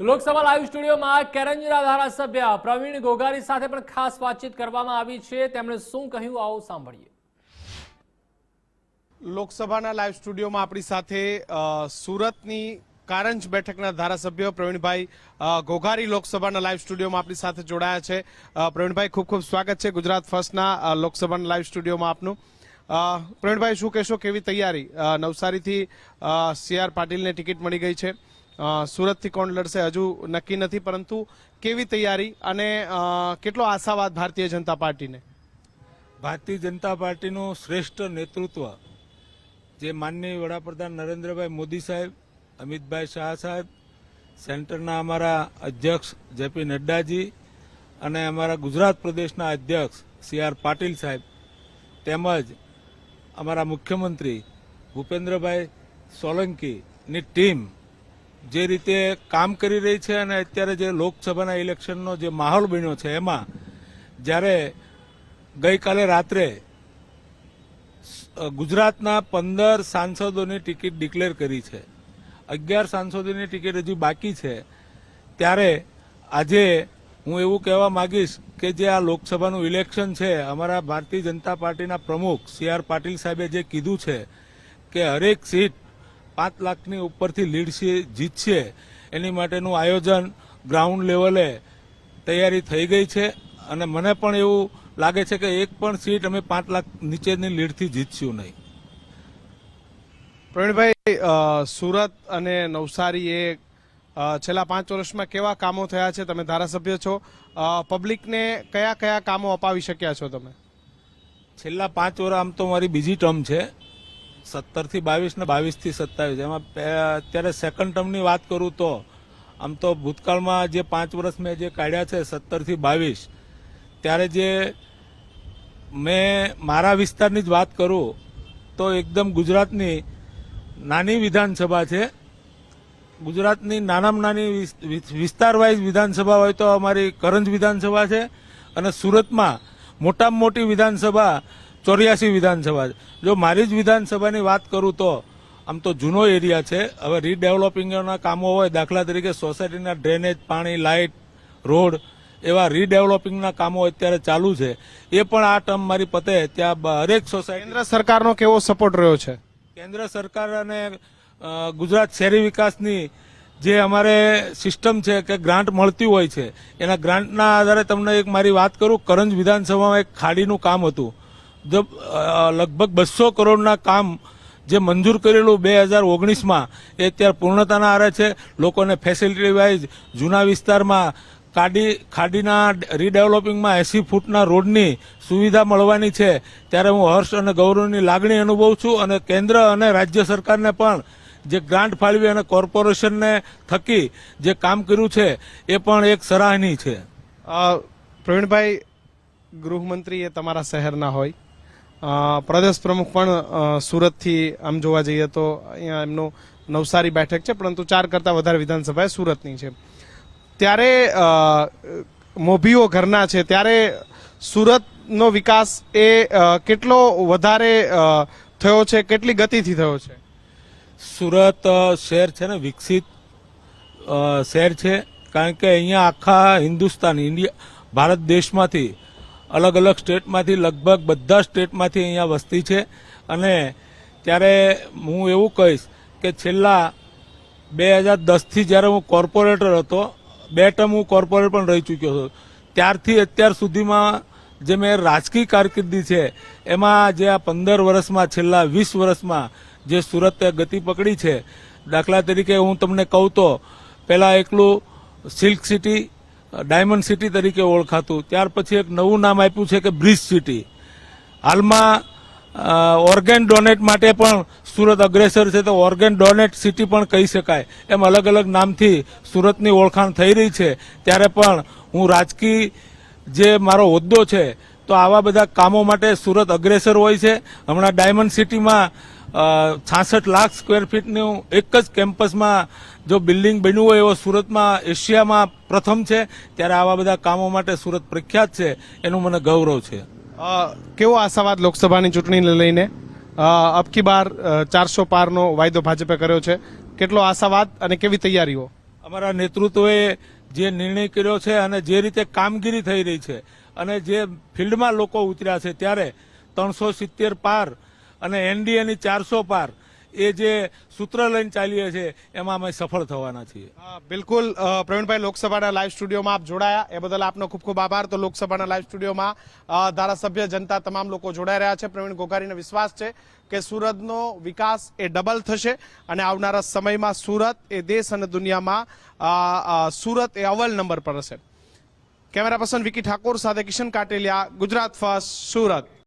Lok Sabha live સ્ટુડિયોમાં કેરંજના ધારાસભ્ય પ્રવીણ ગોગારી સાથે પણ ખાસ વાતચીત કરવામાં આવી છે. તેમણે શું કહ્યું આવો સાંભળીએ. લોકસભાના લાઈવ સ્ટુડિયોમાં આપણી સાથે સુરતની કારંજ બેઠકના ધારાસભ્ય પ્રવીણભાઈ ઘોઘારી લોકસભાના લાઈવ સ્ટુડિયોમાં આપણી સાથે જોડાયા છે. પ્રવીણભાઈ, ખૂબ ખૂબ સ્વાગત છે ગુજરાત ફર્સ્ટના લોકસભાના લાઈવ સ્ટુડિયોમાં આપનું. પ્રવીણભાઈ, શું કહેશો, કેવી તૈયારી? નવસારીથી સી આર પાટીલને ટિકિટ મળી ગઈ છે. સુરતથી કોણ લડશે હજુ નક્કી નથી, પરંતુ કેવી તૈયારી અને કેટલો આશાવાદ ભારતીય જનતા પાર્ટીને? ભારતીય જનતા પાર્ટીનું શ્રેષ્ઠ નેતૃત્વ જે માનનીય વડાપ્રધાન નરેન્દ્રભાઈ મોદી સાહેબ, અમિતભાઈ શાહ સાહેબ, સેન્ટરના અમારા અધ્યક્ષ જેપી નડ્ડાજી અને અમારા ગુજરાત પ્રદેશના અધ્યક્ષ સી આર પાટીલ સાહેબ, તેમજ અમારા મુખ્યમંત્રી ભૂપેન્દ્રભાઈ સોલંકીની ટીમ જે રીતે કામ કરી રહી છે અને અત્યારે જે લોકસભાના ઇલેક્શનનો જે માહોલ બન્યો છે, એમાં જ્યારે ગઈકાલે રાત્રે ગુજરાતના પંદર સાંસદોની ટિકિટ ડિક્લેર કરી છે. અગિયાર સાંસદોની ટિકિટ હજી બાકી છે. ત્યારે આજે હું એવું કહેવા માંગીશ કે જે આ લોકસભાનું ઇલેક્શન છે, અમારા ભારતીય જનતા પાર્ટીના પ્રમુખ સી આર પાટીલ સાહેબે જે કીધું છે કે હરેક સીટ પાંચ લાખની ઉપરથી લીડ છે- જીતશે એની માટેનું આયોજન ગ્રાઉન્ડ લેવલે તૈયારી થઈ ગઈ છે. અને મને પણ એવું લાગે છે કે એક પણ સીટ અમે પાંચ લાખ નીચેની લીડથી જીતશું નહીં. પ્રવીણભાઈ સુરત અને નવસારી એ છેલ્લા પાંચ વર્ષમાં કેવા કામો થયા છે તમે ધારાસભ્ય છો? પબ્લિકને કયા કયા કામો અપાવી શક્યા છો તમે? છેલ્લા પાંચ વર્ષ આમ તો મારી બીજી ટર્મ છે. સત્તરથી બાવીસ ને બાવીસથી સત્તાવીસ. એમાં અત્યારે સેકન્ડ ટર્મની વાત કરું તો, આમ તો ભૂતકાળમાં જે પાંચ વર્ષ મેં જે કાઢ્યા છે સત્તરથી બાવીસ, ત્યારે જે મેં મારા વિસ્તારની જ વાત કરું, તો એકદમ ગુજરાતની નાની વિધાનસભા છે. ગુજરાતની નાનામાં નાની વિસ- વિસ- વિસ્તાર વાઇઝ વિધાનસભા હોય તો અમારી કરંજ વિધાનસભા છે અને સુરતમાં મોટામાં મોટી વિધાનસભા ચોર્યાસી વિધાનસભા જો મારી જ વિધાનસભાની વાત કરું તો આમ તો જૂનો એરિયા છે. હવે રીડેવલપિંગના કામો હોય દાખલા તરીકે સોસાયટીના ડ્રેનેજ પાણી લાઇટ રોડ એવા રીડેવલપિંગના કામો અત્યારે ચાલુ છે. એ પણ આ ટર્મ મારી પતે. ત્યાં હરેક સોસાયટી કેન્દ્ર સરકારનો કેવો સપોર્ટ રહ્યો છે? કેન્દ્ર સરકાર અને ગુજરાત શહેરી વિકાસની જે અમારે સિસ્ટમ છે કે ગ્રાન્ટ મળતી હોય છે એના ગ્રાન્ટના આધારે તમને એક મારી વાત કરું. કરંજ વિધાનસભામાં એક ખાડીનું કામ હતું. લગભગ બસો કરોડના કામ જે મંજૂર કરેલું બે હજાર ઓગણીસમાં, એ અત્યારે પૂર્ણતાના આરે છે. લોકોને ફેસિલિટી વાઇઝ જૂના વિસ્તારમાં કાડી, ખાડીના રીડેવલપિંગમાં એસી ફૂટના રોડની સુવિધા મળવાની છે. ત્યારે હું હર્ષ અને ગૌરવની લાગણી અનુભવું છું અને કેન્દ્ર અને રાજ્ય સરકારને પણ જે ગ્રાન્ટ ફાળવી અને કોર્પોરેશનને થકી જે કામ કર્યું છે, એ પણ એક સરાહનીય છે. પ્રવીણભાઈ, ગૃહમંત્રી એ તમારા શહેરના હોય. પ્રદેશ પ્રમુખ પણ સુરતથી આમ જોવા જઈએ તો અહીંયા એમનું નવસારી બેઠક છે, પરંતુ ચાર કરતાં વધારે વિધાનસભા સુરતની છે. ત્યારે મોભીઓ ઘરના છે, ત્યારે સુરતનો વિકાસ એ કેટલો વધારે થયો છે, કેટલી ગતિથી થયો છે? સુરત શહેર છે ને, વિકસિત શહેર છે, કારણ કે અહીંયા આખા હિન્દુસ્તાન, ઇન્ડિયા, ભારત દેશમાંથી અલગ અલગ સ્ટેટમાંથી, લગભગ બધા સ્ટેટમાંથી અહીંયા વસ્તી છે. અને ત્યારે હું એવું કહીશ કે છેલ્લા બે હજાર દસથી જ્યારે હું કોર્પોરેટર હતો, બે ટર્મ હું કોર્પોરેટર પણ રહી ચૂક્યો હતો. ત્યારથી અત્યાર સુધીમાં જે મેં રાજકીય કારકિર્દી છે, એમાં જે આ પંદર વર્ષમાં, છેલ્લા વીસ વર્ષમાં જે સુરતે ગતિ પકડી છે, દાખલા તરીકે હું તમને કહું તો, પહેલાં એકલું સિલ્ક સિટી ડાયમંડ સિટી તરીકે ઓળખાતું. ત્યાર પછી એક નવું નામ આપ્યું છે કે બ્રિજ સિટી. હાલમાં ઓર્ગેન ડોનેટ માટે પણ સુરત અગ્રેસર છે, તો ઓર્ગેન ડોનેટ સિટી પણ કહી શકાય. એમ અલગ અલગ નામથી સુરતની ઓળખાણ થઈ રહી છે. ત્યારે પણ હું રાજકીય જે મારો હોદ્દો છે તો આવા બધા કામો માટે સુરત અગ્રેસર હોય છે. હમણાં ડાયમંડ સિટીમાં છાસઠ લાખ સ્ક્વેર ફીટનું એક જ કેમ્પસમાં જો બિલ્ડિંગ બન્યું હોય એવો સુરતમાં એશિયામાં પ્રથમ છે. ત્યારે આવા બધા કામો માટે સુરત પ્રખ્યાત છે. એનું મને ગૌરવ છે. કેવો આશાવાદ લોકસભાની ચૂંટણીને લઈને? અબકી બાર ચારસો પારનો વાયદો ભાજપે કર્યો છે. કેટલો આશાવાદ અને કેવી તૈયારીઓ? અમારા નેતૃત્વએ જે નિર્ણય કર્યો છે અને જે રીતે કામગીરી થઈ રહી છે અને જે ફિલ્ડમાં લોકો ઉતર્યા છે ત્યારે ત્રણસો સિત્તેર પાર અને એનડીએની ચારસો પાર, એ જે સૂત્ર લઈને ચાલીએ છે એમાં અમે સફળ થવાના છીએ. બિલકુલ પ્રવીણભાઈ, લોકસભાના લાઈવ સ્ટુડિયોમાં આપ જોડાયા. એ બદલ આપનો ખૂબ ખૂબ આભાર. તો લોકસભાના લાઈવ સ્ટુડિયોમાં ધારાસભ્ય જનતા તમામ લોકો જોડાઈ રહ્યા છે. પ્રવીણ, ગોગારીને વિશ્વાસ છે કે સુરતનો વિકાસ એ ડબલ થશે અને આવનારા સમયમાં સુરત એ દેશ અને દુનિયામાં સુરત એ અવ્વલ નંબર પર હશે. કેમેરા પર્સન વિકી ઠાકોર સાથે કિશન કાટેલિયા ગુજરાત ફર્સ્ટ સુરત.